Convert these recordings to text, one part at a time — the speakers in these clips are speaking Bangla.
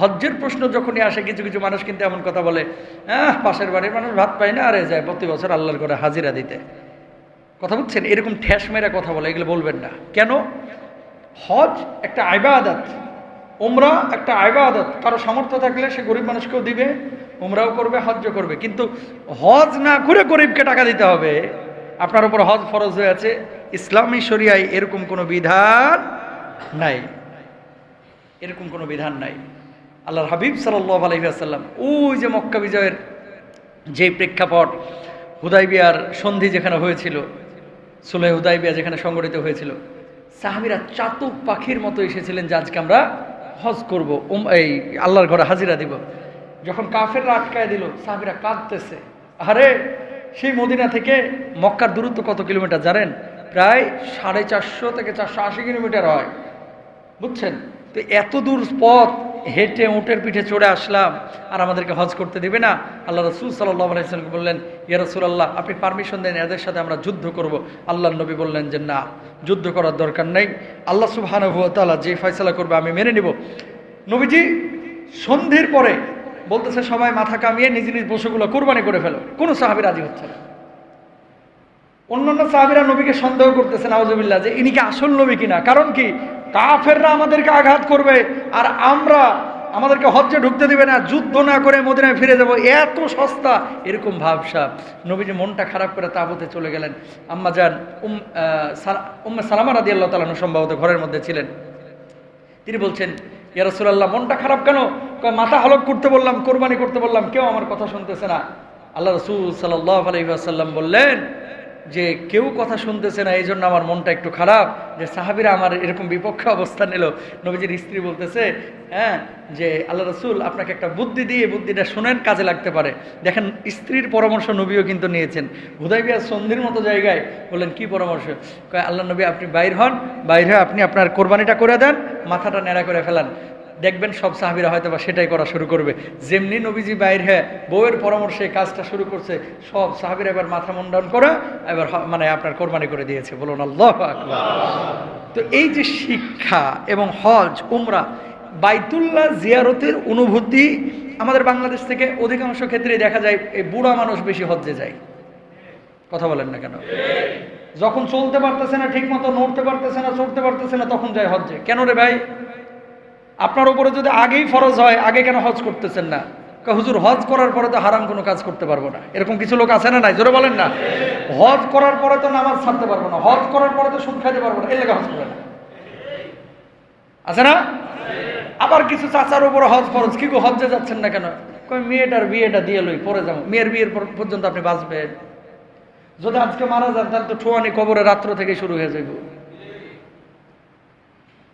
হজ্জের প্রশ্ন যখনই আসে, কিছু কিছু মানুষ কিন্তু এমন কথা বলে হ্যাঁ পাশের বাড়ির মানুষ ভাত পায় না, আরে যায় প্রতি বছর আল্লাহর করে হাজিরা দিতে। কথা বুঝছেন? এরকম ঠ্যাস মেরা কথা বলে, এগুলো বলবেন না। কেন? হজ একটা আইবা আদাত ওমরা একটা আইবাদত। কারও সামর্থ্য থাকলে সে গরিব মানুষকেও দিবে ওমরাও করবে হজ্জ করবে। কিন্তু হজ না করে গরিবকে টাকা দিতে হবে, আপনার উপর হজ ফরজ হয়ে আছে, ইসলামী শরিয়ায় এরকম কোনো বিধান নাই। এরকম কোনো বিধান নাই। আল্লাহর হাবিব সাল্লাহ আলহিহাসাল্লাম ওই যে মক্কা বিজয়ের যে প্রেক্ষাপট, হুদাইবিয়ার সন্ধি যেখানে হয়েছিল, সুলে হুদাইবিয়া যেখানে সংগঠিত হয়েছিল, সাহাবিরা চাতক পাখির মতো এসেছিলেন যে আজকে আমরা হজ করব, উম, এই আল্লাহর ঘরে হাজিরা দিব। যখন কাফেররা আটকায় দিল, সাহাবিরা কাঁদতেছে, আরে, সেই মদিনা থেকে মক্কার দূরত্ব কত কিলোমিটার জানেন? প্রায় সাড়ে চারশো থেকে চারশো আশি কিলোমিটার হয়, বুঝছেন? তো এত দূর পথ হেঁটে উটের পিঠে চড়ে আসলাম আর আমাদেরকে হজ করতে দেবে না। আল্লাহ রসুল সাল্লাহ আলাইসালামকে বললেন, ইয়া আল্লাহ আপনি পারমিশন দেন, এদের সাথে আমরা যুদ্ধ করব। আল্লাহ নবী বললেন যে, না, যুদ্ধ করার দরকার নেই। আল্লাহ সুবাহানুভতালা যে ফয়সলা করবে, আমি মেনে নিব। নবীজি সন্ধির পরে বলতেছে, সবাই মাথা কামিয়ে নিজ নিজ পশুগুলো কোরবানি করে ফেলো। কোনো সাহাবি রাজি হচ্ছে না। অন্যান্য সাহাবিরা নবীকে সন্দেহ করতেছেন আউজবিল্লা যে ইনি কি আসল নবী কিনা? কারণ কি? কাফেররা আমাদেরকে আঘাত করবে, আর আমরা আমাদেরকে হজ্জে ঢুকতে দিবে না, যুদ্ধ না করে মদিনায় ফিরে যাব। এত সস্তা, এরকম ভাবসা। নবীজি মনটা খারাপ করে তাবুতে চলে গেলেন। আম্মা যান, উম উম্মে সালামা রাদি আল্লাহ তালানু সম্ভবত ঘরের মধ্যে ছিলেন। তিনি বলছেন ইয়ারসুল্লাহ মনটা খারাপ কেন? মাথা হলক করতে বললাম, কোরবানি করতে বললাম, কেউ আমার কথা শুনতেছে না। আল্লাহ রসুল সাল্লাহ আলহিহাসাল্লাম বললেন যে কেউ কথা শুনতেছে না এই জন্য আমার মনটা একটু খারাপ, যে সাহাবিরা আমার এরকম বিপক্ষে অবস্থান নিল। নবীজির স্ত্রী বলতেছে হ্যাঁ যে আল্লাহ রসুল আপনাকে একটা বুদ্ধি দিয়ে বুদ্ধিটা শোনেন, কাজে লাগতে পারে। দেখেন, স্ত্রীর পরামর্শ নবীও কিন্তু নিয়েছেন। হুদাইবিয়া সন্ধির মতো জায়গায় বললেন, কি পরামর্শ? আল্লাহ নবী, আপনি বাইর হন, বাইর হয়ে আপনি আপনার কোরবানিটা করে দেন, মাথাটা নেড়া করে ফেলান। দেখবেন সব সাহাবিরা হয়তো বা সেটাই করা শুরু করবে। যেমনি নবীজি বাইর হ্যাঁ বউয়ের পরামর্শে কাজটা শুরু করছে, সব সাহাবিরা এবার মাথা মুন্ডন করে এবার মানে আপনার কোরবানি করে দিয়েছে। বলুন, আল্লাহ আকবার। তো এই যে শিক্ষা এবং হজ, উমরা, বাইতুল্লাহ জিয়ারতের অনুভূতি আমাদের বাংলাদেশ থেকে অধিকাংশ ক্ষেত্রে দেখা যায়, এই বুড়া মানুষ বেশি হজ্জে যায়। কথা বলেন না কেন? যখন চলতে পারতেছে না ঠিক মতো নড়তে পারতেছে না, চড়তে পারতেছে না, তখন যায় হজ্জে। কেন রে ভাই? আপনার উপরে যদি আগেই ফরজ হয়, আগে কেন হজ করতেছেন না? হুজুর, হজ করার পরে তো হারাম কোনো কাজ করতে পারব না। এরকম কিছু লোক আছে না নাই? জোরে বলেন না। হজ করার পরে তো নামাজ ছাড়তে পারব না। হজ করার পরে তো সুদ খাইতে পারব না। লেগে হজ করে না। আছে না? আবার কিছু চাচার উপরে হজ ফরজ। কি গো হজে যাচ্ছেন না কেন? মেয়েটার বিয়েটা দিয়ে লই, পরে যাব। মেয়ের বিয়ের পর- পর্যন্ত আপনি বাঁচবেন। যদি আজকে মারা যান, তাহলে তো ঠোয়ানি কবরে রাত্র থেকে শুরু হয়ে যাইব।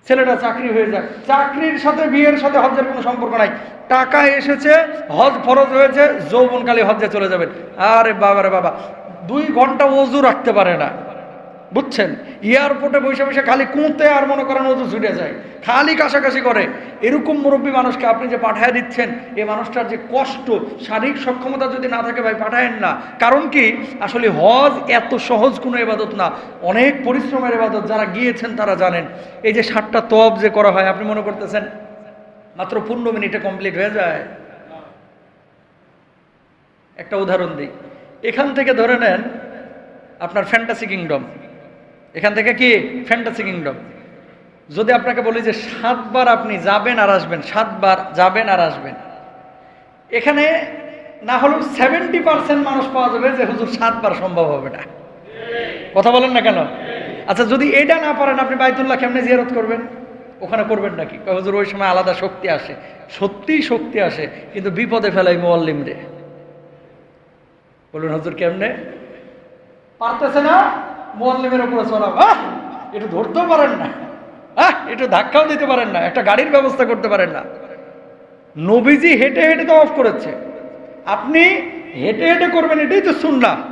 ছেলেটা চাকরি হয়ে যাক। চাকরির সাথে বিয়ের সাথে হজ্জের কোনো সম্পর্ক নাই। টাকা এসেছে হজ ফরজ হয়েছে, যৌবনকালে হজ্জে চলে যাবেন। আরে বাবা রে বাবা, দুই ঘণ্টা অজু রাখতে পারে না। বুঝছেন? এয়ারপোর্টে বসে বসে খালি কুঁতে আর মনে করেন অজু ছুটে যায়। খালি কাছাকাছি করে। এরকম মুরব্বী মানুষকে আপনি যে পাঠায় দিচ্ছেন এই মানুষটার যে কষ্ট, শারীরিক সক্ষমতা যদি না থাকে ভাই, পাঠায়েন না। কারণ কি? আসলে হজ এত সহজ কোনো এবাদত না। অনেক পরিশ্রমের এবাদত যারা গিয়েছেন তারা জানেন। এই যে ষাটটা তব যে করা হয়, আপনি মনে করতেছেন, মাত্র পনেরো মিনিটে কমপ্লিট হয়ে যায়? একটা উদাহরণ দিই। এখান থেকে ধরে নেন, আপনার ফ্যান্টাসি কিংডম এখান থেকে কি? ফ্যান্টাসি কিংডম যদি আপনাকে বলি যে সাতবার আপনি যাবেন আর আসবেন, সাতবার যাবেন আর আসবেন, এখানে না হলেও সেভেন্টি পার্সেন্ট মানুষ পাওয়া যাবে যে, হুজুর, সাতবার সম্ভব হবে না। কথা বলেন না কেন? আচ্ছা যদি এটা না পারেন, আপনি বাইতুল্লাহ কেমনে জিয়ারত করবেন? ওখানে করবেন নাকি? হুজুর, ওই সময় আলাদা শক্তি আসে। সত্যিই শক্তি আসে, কিন্তু বিপদে ফেলাই মোয়াল্লিম রে বলুন, হুজুর, কেমনে? পারতেছে না? মোয়াল্লিমের উপরে চড়াব আহ! একটু ধরতেও পারেন না। আহ! একটু ধাক্কাও দিতে পারেন না। একটা গাড়ির ব্যবস্থা করতে পারেন না। নবীজি হেঁটে হেঁটে তো অফ করেছে। আপনি হেঁটে হেঁটে করবেন, এটাই তো শুনলাম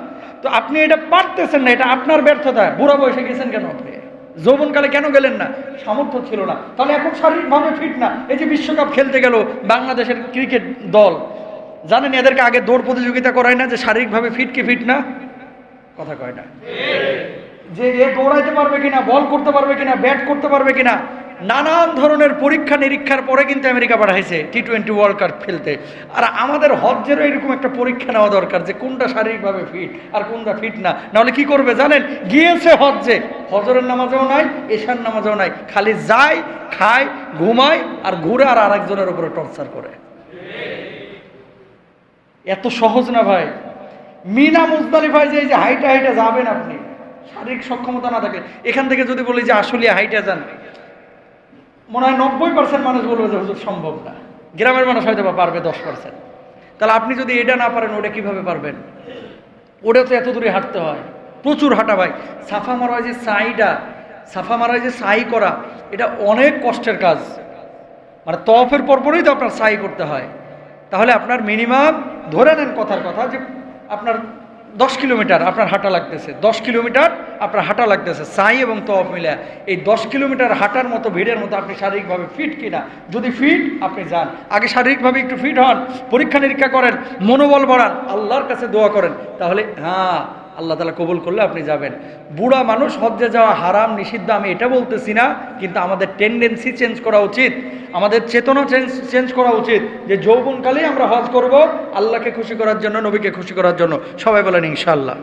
তো আপনি এটা পারতেছেন না, এটা আপনার ব্যর্থতা। বুড়া বয়সে গেছেন কেন আপনি? যৌবনকালে কেন গেলেন না? সামর্থ্য ছিল না। তাহলে এখন শারীরিকভাবে ফিট না। এই যে বিশ্বকাপ খেলতে গেল বাংলাদেশের ক্রিকেট দল। জানেন এদেরকে আগে দৌড় প্রতিযোগিতা করায় না যে শারীরিকভাবে ফিট কি ফিট না? কথা কয় যে এ দৌড়াইতে পারবে কিনা, বল করতে পারবে কিনা, ব্যাট করতে পারবে কিনা, নানান ধরনের পরীক্ষা নিরীক্ষার পরে কিন্তু আমেরিকা পাঠাইছে টি টোয়েন্টি ওয়ার্ল্ড কাপ খেলতে। আর আমাদের হজ্জেরও এরকম একটা পরীক্ষা নেওয়া দরকার যে কোনটা শারীরিকভাবে ফিট আর কোনটা ফিট না। নাহলে কি করবে জানেন? গিয়েছে হজ্জে হজরের নামাজেও নাই, এশার নামাজেও নাই। খালি যায়, খায়, ঘুমায় আর ঘুরে আর আরেকজনের উপরে টর্চার করে। এত সহজ না ভাই? মিনা মুজদালিফায় যে এই যে হাইটা হাইটা যাবেন আপনি, শারীরিক সক্ষমতা না থাকে, এখান থেকে যদি বলি যে আসলে হাইটা যান, মনে হয় নব্বই পার্সেন্ট মানুষ বলবে যে হুজুর সম্ভব না। গ্রামের মানুষ হয়তো বা পারবে দশ পার্সেন্ট তাহলে আপনি যদি এটা না পারেন, ওটা কীভাবে পারবেন? ওটা তো এত দূরে হাঁটতে হয়, প্রচুর হাঁটা ভাই। সাফা মারা যে সাইটা সাফা মারা যে সাই করা, এটা অনেক কষ্টের কাজ। মানে তফের পরপরই তো আপনার সাই করতে হয়। তাহলে আপনার মিনিমাম ধরে নেন কথার কথা যে আপনার দশ কিলোমিটার আপনার হাঁটা লাগতেছে। দশ কিলোমিটার আপনার হাঁটা লাগতেছে। সাই এবং তফ মিলে এই দশ কিলোমিটার হাঁটার মতো ভিড়ের মতো আপনি শারীরিকভাবে ফিট কিনা? যদি ফিট আপনি যান। আগে শারীরিকভাবে একটু ফিট হন পরীক্ষা নিরীক্ষা করেন, মনোবল বাড়ান, আল্লাহর কাছে দোয়া করেন, তাহলে হ্যাঁ আল্লাহ তালা কবুল করলে আপনি যাবেন। বুড়া মানুষ হজ্জে যাওয়া হারাম, নিষিদ্ধ, আমি এটা বলতেছি না, কিন্তু আমাদের টেন্ডেন্সি চেঞ্জ করা উচিত। আমাদের চেতনা চেঞ্জ চেঞ্জ করা উচিত যে যৌবনকালেই আমরা হজ করব আল্লাহকে খুশি করার জন্য, নবীকে খুশি করার জন্য। সবাই বলেন ইনশাল্লাহ